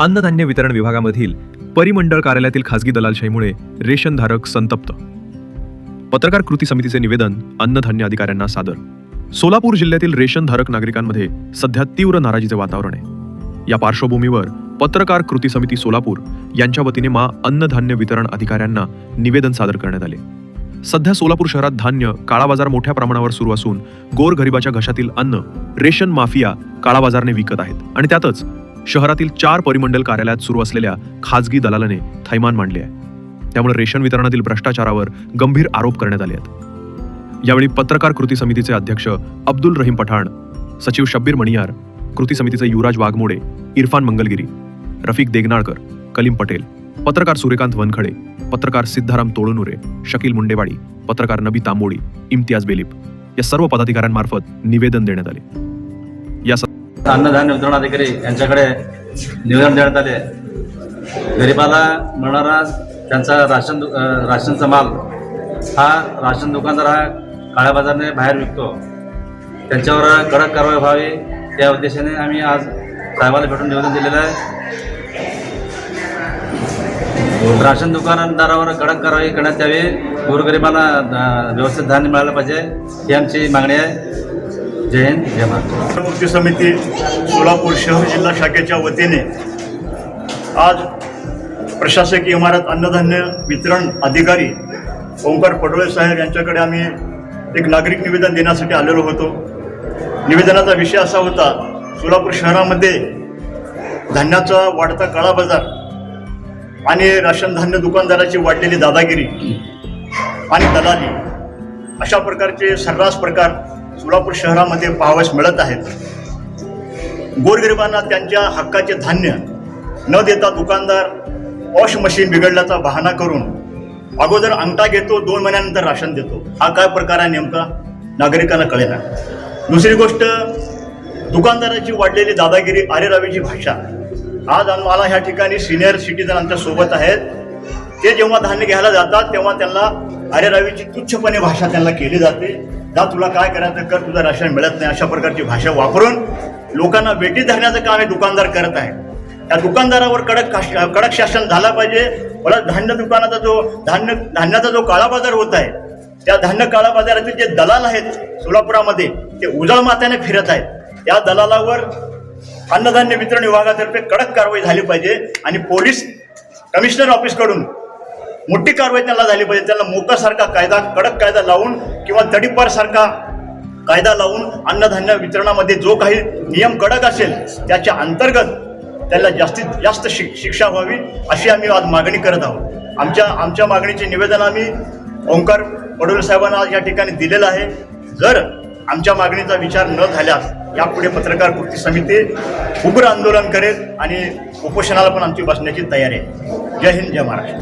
अन्नधान्य वितरण विभागामधील परिमंडळ कार्यालयातील खासगी दलालशाहीमुळे रेशनधारक संतप्त. पत्रकार कृती समितीचे निवेदन अन्नधान्य अधिकाऱ्यांना सादर. सोलापूर जिल्ह्यातील रेशनधारक नागरिकांमध्ये सध्या तीव्र नाराजीचे वातावरण आहे. या पार्श्वभूमीवर पत्रकार कृती समिती सोलापूर यांच्या वतीने मा अन्नधान्य वितरण अधिकाऱ्यांना निवेदन सादर करण्यात आले. सध्या सोलापूर शहरात धान्य काळा बाजार मोठ्या प्रमाणावर सुरू असून गोरगरिबाच्या घशातील अन्न रेशन माफिया काळा बाजारने विकत आहेत आणि त्यातच शहरातील चार परिमंडल कार्यालयात सुरू असलेल्या खाजगी दलालाने थैमान मांडले आहे. त्यामुळे रेशन वितरणातील भ्रष्टाचारावर गंभीर आरोप करण्यात आले आहेत. यावेळी पत्रकार कृती समितीचे अध्यक्ष अब्दुल रहीम पठाण सचिव शब्बीर मणियार कृती समितीचे युवराज वाघमोडे इरफान मंगलगिरी रफिक देगनाळकर कलीम पटेल पत्रकार सूर्यकांत वनखडे पत्रकार सिद्धाराम तोळनुरे शकील मुंडेवाडी पत्रकार नबी तांबोळी इम्तियाज बेलिप या सर्व पदाधिकाऱ्यांमार्फत निवेदन देण्यात आले. अन्नधान्य वितरण अधिकारी यांच्याकडे निवेदन देण्यात आले. गरिबाला मिळणारा त्यांचा राशन दु- राशनचा माल हा राशन दुकानदार हा काळ्या बाजाराने बाहेर विकतो. त्यांच्यावर कडक कारवाई व्हावी या उद्देशाने आम्ही आज साहेबाला भेटून निवेदन दिलेलं आहे. राशन दुकानदारावर कडक कारवाई करण्यात यावी. गोरगरिबांना व्यवस्थित धान्य मिळालं पाहिजे ही आमची मागणी आहे. जयंत जय मुक्ती समिती सोलापूर शहर जिल्हा शाखेच्या वतीने आज प्रशासकीय इमारत अन्नधान्य वितरण अधिकारी ओंकार पडोळे साहेब यांच्याकडे आम्ही एक नागरिक निवेदन देण्यासाठी आलेलो होतो. निवेदनाचा विषय असा होता सोलापूर शहरामध्ये धान्याचा वाढता काळा बाजार आणि राशन धान्य दुकानदाराची वाढलेली दादागिरी आणि दलाली अशा प्रकारचे सर्रास प्रकार सोलापूर शहरामध्ये पाहावयास मिळत आहेत. गोरगरिबांना त्यांच्या हक्काचे धान्य न देता दुकानदार वॉश मशीन बिघडल्याचा बहाणा करून अगोदर अंगठा घेतो दोन महिन्यानंतर राशन देतो. हा काय प्रकार आहे नेमका? नागरिकांना कळेना. दुसरी गोष्ट दुकानदाराची वाढलेली दादागिरी आरेरावीची भाषा. आज आम्हाला ह्या ठिकाणी सिनियर सिटीजन आमच्यासोबत आहेत. ते जेव्हा धान्य घ्यायला जातात तेव्हा त्यांना अरे रवीची तुच्छपणे भाषा त्यांना केली जाते. जा तुला काय करायचं कर तुझं राशन मिळत नाही अशा प्रकारची भाषा वापरून लोकांना वेटीत धरण्याचं काम हे दुकानदार करत आहे त्या दुकानदारावर कडक काश- कडक शासन झाला पाहिजे. मला धान्य दुकानाचा जो धान्य धान्याचा जो काळा बाजार होत आहे त्या धान्य काळा बाजारातील जे दलाल आहेत सोलापुरामध्ये ते उजळ मात्याने फिरत आहेत. या दलालावर अन्नधान्य वितरण विभागातर्फे कडक कारवाई झाली पाहिजे आणि पोलीस कमिशनर ऑफिसकडून मोठी कारवाई त्यांना झाली पाहिजे. त्यांना मोकासारखा कायदा कडक कायदा लावून किंवा तडीपार सारखा कायदा लावून अन्नधान्य वितरणामध्ये जो काही नियम कडक असेल त्याच्या अंतर्गत त्याला जास्तीत जास्त शिक शिक्षा व्हावी अशी आम्ही आज मागणी करत आहोत. आमच्या आमच्या मागणीचे निवेदन आम्ही ओंकार पडोले साहेबांना आज या ठिकाणी दिलेलं आहे. जर आमच्या मागणीचा विचार न झाल्यास यापुढे पत्रकार कृती समिती उग्र आंदोलन करेल आणि उपोषणाला पण आमची बसण्याची तयारी आहे. जय हिंद जय महाराष्ट्र.